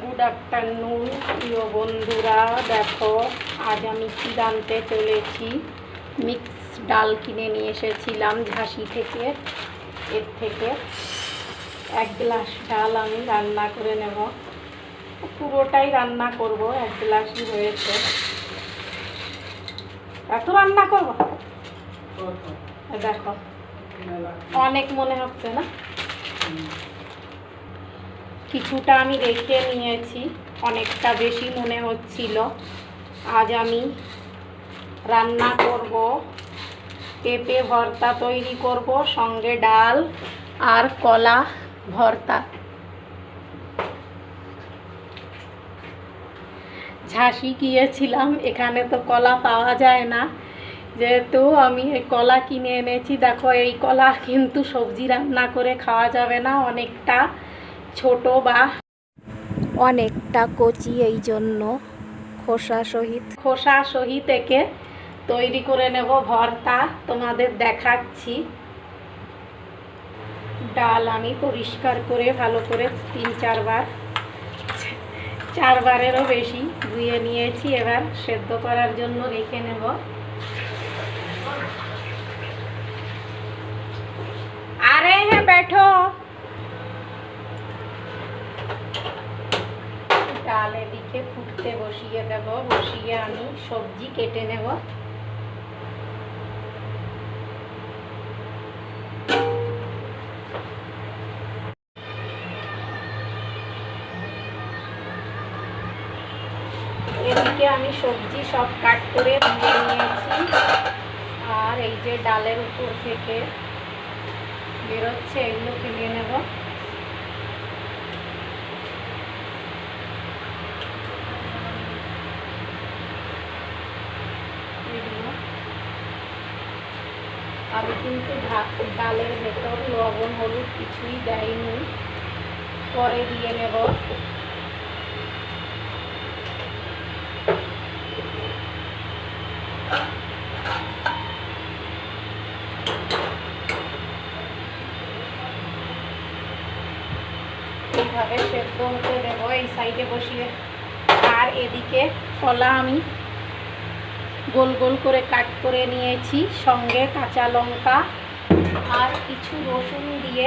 Good afternoon প্রিয় বন্ধুরা। দেখো আজ আমি কি রানতে চলেছি মিক্স ডাল কিনে নিয়ে এসেছিলাম ঝাঁসি থেকে। এর থেকে এক গ্লাস ডাল আমি রান্না করে নেব। পুরোটাই রান্না করব এক গ্লাসই হয়েছে। এত রান্না করব? দেখো অনেক মনে হচ্ছে না? কিছুটা আমি রেখে নিয়েছি, অনেকটা বেশি মনে হচ্ছিল। আজ আমি রান্না করব, পেঁপে ভর্তা তৈরি করব, সঙ্গে ডাল আর কলা ভর্তা। ঝাঁসি গিয়েছিলাম, এখানে তো কলা পাওয়া যায় না। যেহেতু আমি এই কলা কিনে এনেছি, দেখো এই কলা কিন্তু সবজি রান্না করে খাওয়া যাবে না অনেকটা। ছোট বা অনেকটা কচি এই জন্য খোসা সহিত। খোসা সহিত একে তৈরি করে নেব ভর্তা। তোমাদের দেখাচ্ছি। ডাল আমি পরিষ্কার করে ভালো করে তিন চারবার চারবারেরও বেশি ধুয়ে নিয়েছি। এবার সেদ্ধ করার জন্য রেখে নেব। আরে হ্যাঁ बैठो ডাল এদিকে ফুটতে বসিয়ে দেব, বসিয়ে আমি সবজি কেটে নেব। এদিকে আমি সবজি সব কাট করে ধুয়ে নিয়েছি। আর এই যে ডালের উপর থেকে বেরোচ্ছে, এগুলো ফেলে নেব এগুলো। আমি কিন্তু ডালের ভেতর লবণ, হলুদ কিছুই দেয়নি পরে দিয়ে নেব। এইভাবে সেদ্ধ হতে দেবো এই সাইডে বসিয়ে। আর এদিকে কলা আমি গোল গোল করে কাট করে নিয়েছি, সঙ্গে কাঁচা লঙ্কা আর কিছু রসুন দিয়ে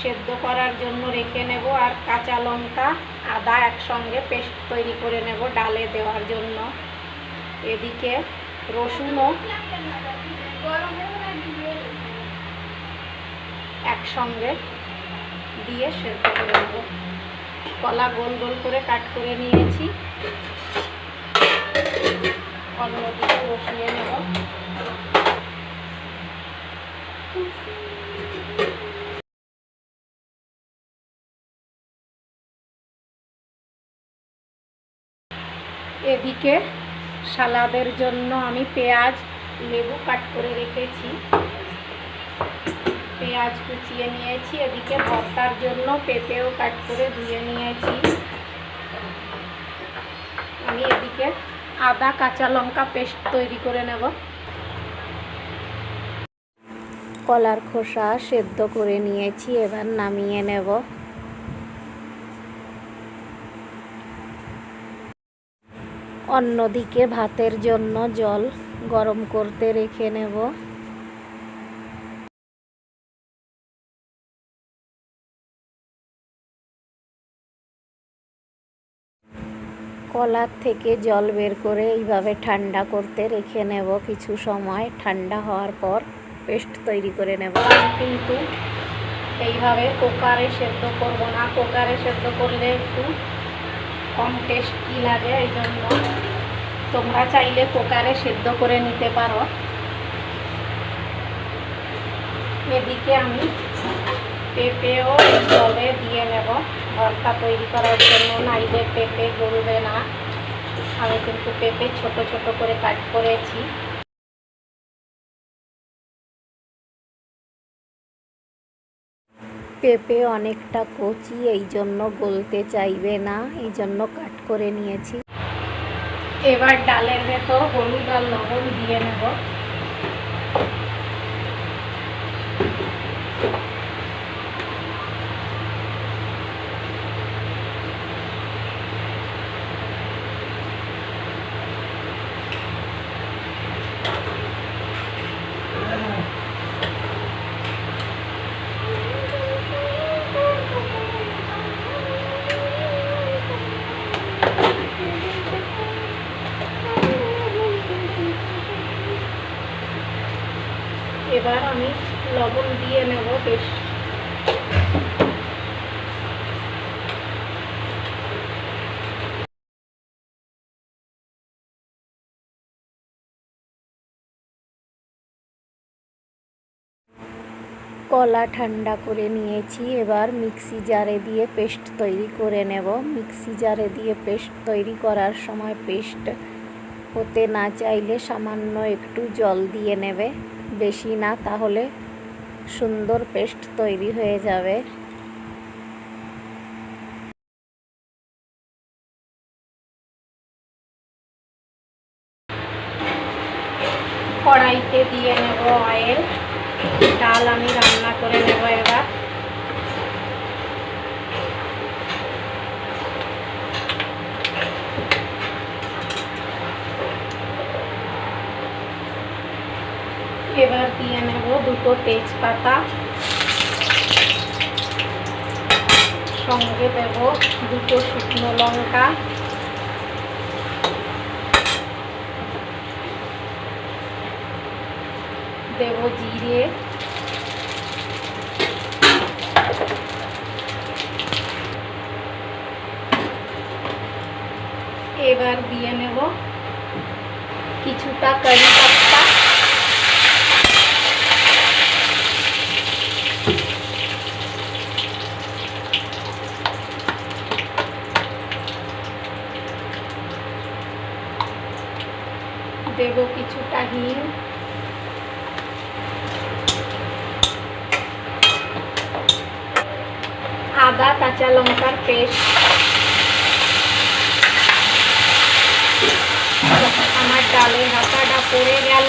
সেদ্ধ করার জন্য রেখে নেব আর কাঁচা লঙ্কা আদা একসঙ্গে পেস্ট তৈরি করে নেব ডালে দেওয়ার জন্য। এদিকে রসুনও একসঙ্গে দিয়ে সেদ্ধ করে নেব। কলা গোল গোল করে কাট করে নিয়েছি। এদিকে সালাদের জন্য আমি পেঁয়াজ, লেবু কাট করে রেখেছি। পেঁয়াজ কুচিয়ে নিয়েছি, এদিকে ভর্তার জন্য পেঁপেও কাট করে ধুয়ে নিয়েছি। আমি এদিকে আদা, কাঁচা লঙ্কা পেস্ট তৈরি করে নেব। কলার খোসা সেদ্ধ করে নিয়েছি, এবার নামিয়ে নেব। অন্যদিকে ভাতের জন্য জল গরম করতে রেখে নেব। কলার থেকে জল বের করে এইভাবে ঠান্ডা করতে রেখে নেব কিছু সময়। ঠান্ডা হওয়ার পর পেস্ট তৈরি করে নেব। কিন্তু এইভাবে কুকারে সেদ্ধ করব না। কুকারে সেদ্ধ করলে একটু কম টেস্টি লাগে, এই জন্য তোমরা চাইলে কুকারে সেদ্ধ করে নিতে পারো। এদিকে আমি পেঁপেও জলে দিয়ে নেব। ভর্তা তৈরি করার জন্য নাইলে পেঁপে গলবে না। আমি কিন্তু পেঁপে ছোট ছোট করে কাট করেছি। পেঁপে অনেকটা কচি এই জন্য গলতে চাইবে না এই জন্য কাট করে নিয়েছি। এবার ডালের ভেতর হলুদ আর লবণ দিয়ে নেব পেস্ট কলা ঠান্ডা করে নিয়েছি। এবার মিক্সি জারে দিয়ে পেস্ট তৈরি করে নেব। মিক্সি জারে দিয়ে পেস্ট তৈরি করার সময় পেস্ট হতে না চাইলে সামান্য একটু জল দিয়ে নেবে। বেশি না, তাহলে সুন্দর পেস্ট তৈরি হয়ে যাবে। কড়াইতে দিয়ে নেব অয়েল। ডাল আমি রান্না করে নেব এবার। এবার দিয়ে নেব দুটো তেজপাতা। সঙ্গে দেব দুটো শুকনো লঙ্কা। দেব জিরে। এবার দিয়ে নেব কিছুটা কারি পাত্তা দেব কিছুটা হিং। আদা কাঁচা লঙ্কার পেস্ট। আমার ডালের হাতাটা পড়ে গেল।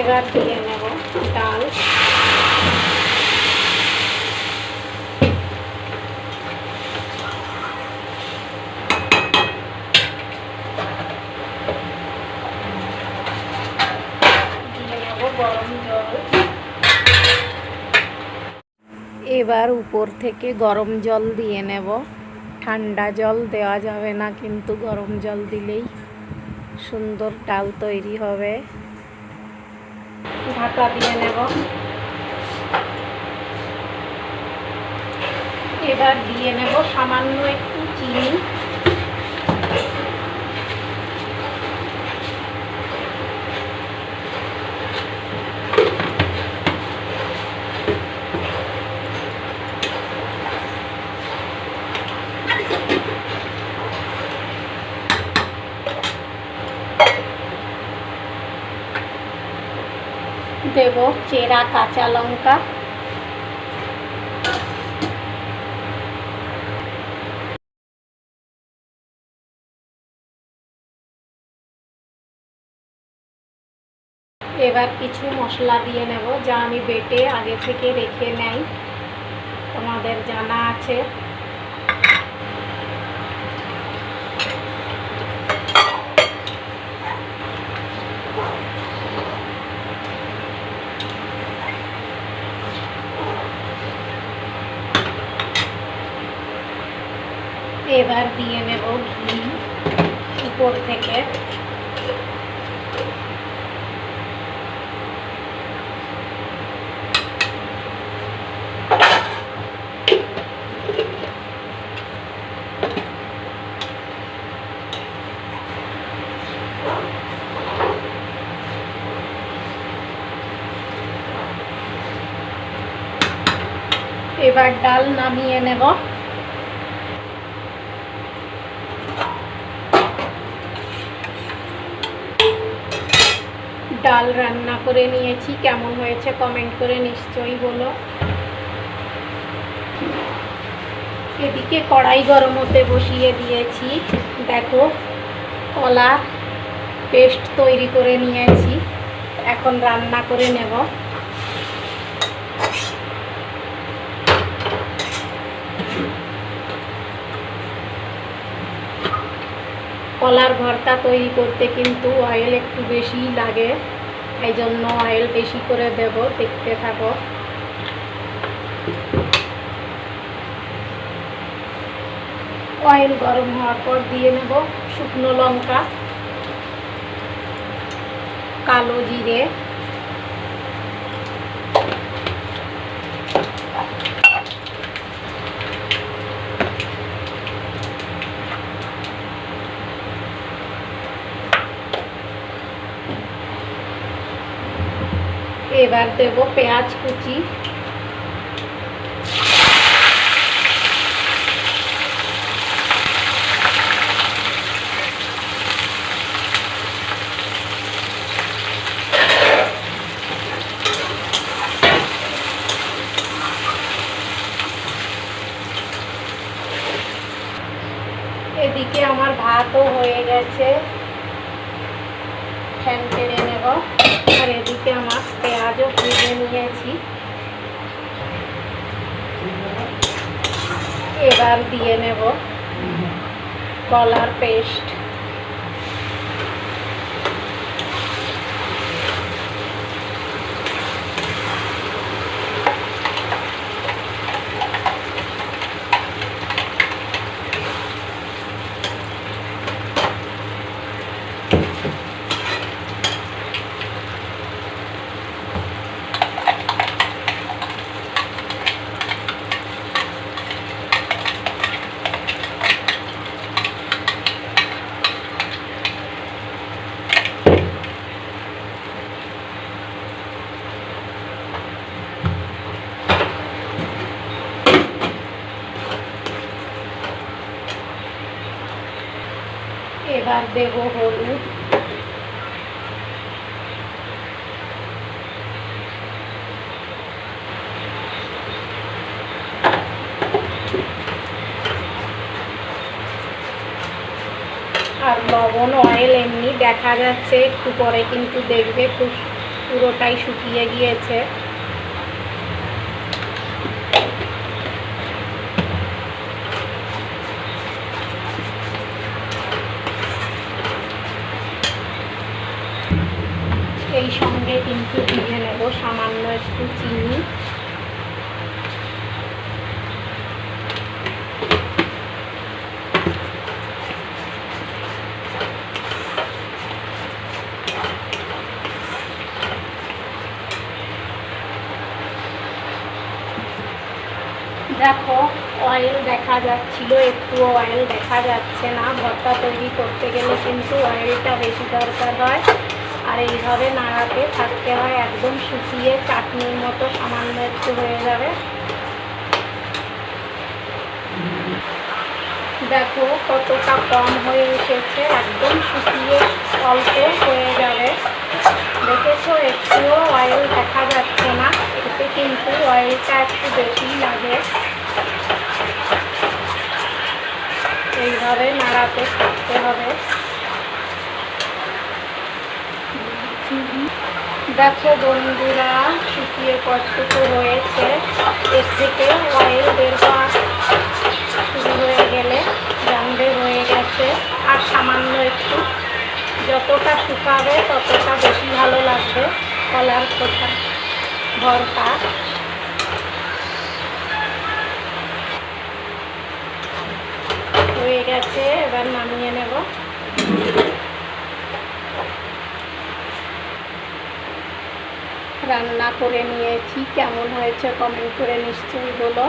এবার দিয়ে নেব ডাল। এবার উপর থেকে গরম জল দিয়ে নেব। ঠান্ডা জল দেওয়া যাবে না, কিন্তু গরম জল দিলেই সুন্দর ডাল তৈরি হবে। ঢাকা দিয়ে নেব। এবার দিয়ে নেব সামান্য একটু চিনি। দেব চেরা কাঁচা লঙ্কা। এবার কিছু মশলা দিয়ে নেব, যা আমি বেটে আগে থেকে রেখে নেই। তোমাদের জানা আছে। এবার দিয়ে নেব ঘি উপর থেকে এবার ডাল নামিয়ে নেব ডাল রান্না করে নিয়েছি। কেমন হয়েছে কমেন্ট করে নিশ্চয়ই বলো। এদিকে কড়াই গরম হতে বসিয়ে দিয়েছি। দেখো, কলা পেস্ট তৈরি করে নিয়েছি। এখন রান্না করে নেব। কলার ভর্তা তৈরি করতে কিন্তু অয়েল একটু বেশি লাগে। এই জন্য অয়েল বেশি করে দেব, দেখতে থাকো। অয়েল গরম হওয়ার পর দিয়ে নেব শুকনো লঙ্কা, কালো জিরে। এবার দেব পেঁয়াজ কুচি। এদিকে আমার ভাতও হয়ে গেছে। ফ্যান কেড়ে নেব। আর এদিকে আমার পেঁয়াজও ভেজে নিয়েছি এবার দিয়ে নেব কলার পেস্ট। এবার দেব হলুদ। আর লবণ অয়েল এমনি দেখা যাচ্ছে, একটু পরে কিন্তু দেখবে খুব পুরোটাই শুকিয়ে গিয়েছে। সঙ্গে কিন্তু দিয়ে নেব সামান্য একটু চিনি। দেখো অয়েল দেখা যাচ্ছিল, একটু অয়েল দেখা যাচ্ছে না। ভর্তা তৈরি করতে গেলে কিন্তু অয়েলটা বেশি দরকার হয়। আর এইভাবে নাড়াতে থাকতে হয় একদম শুকিয়ে চাটনির মতো সামান্য একটু হয়ে যাবে। দেখো কতটা কম হয়ে এসেছে একদম শুকিয়ে অল্প হয়ে যাবে। দেখেছ, একটুও অয়েল দেখা যাচ্ছে না, এতে কিন্তু অয়েলটা একটু বেশি লাগে। এইভাবে নাড়াতে থাকতে হবে। দেখো বন্ধুরা, শুকিয়ে কতটুকু হয়েছে। এর থেকে অয়েল বের হওয়া শুরু হয়ে গেলে জানবে হয়ে গেছে। আর সামান্য একটু, যতটা শুকাবে ততটা বেশি ভালো লাগবে কলার খোসা ভর্তা। হয়ে গেছে, এবার নামিয়ে নেব। রান্না করে নিয়েছি। কেমন হয়েছে কমেন্ট করে নিশ্চয়ই বলো।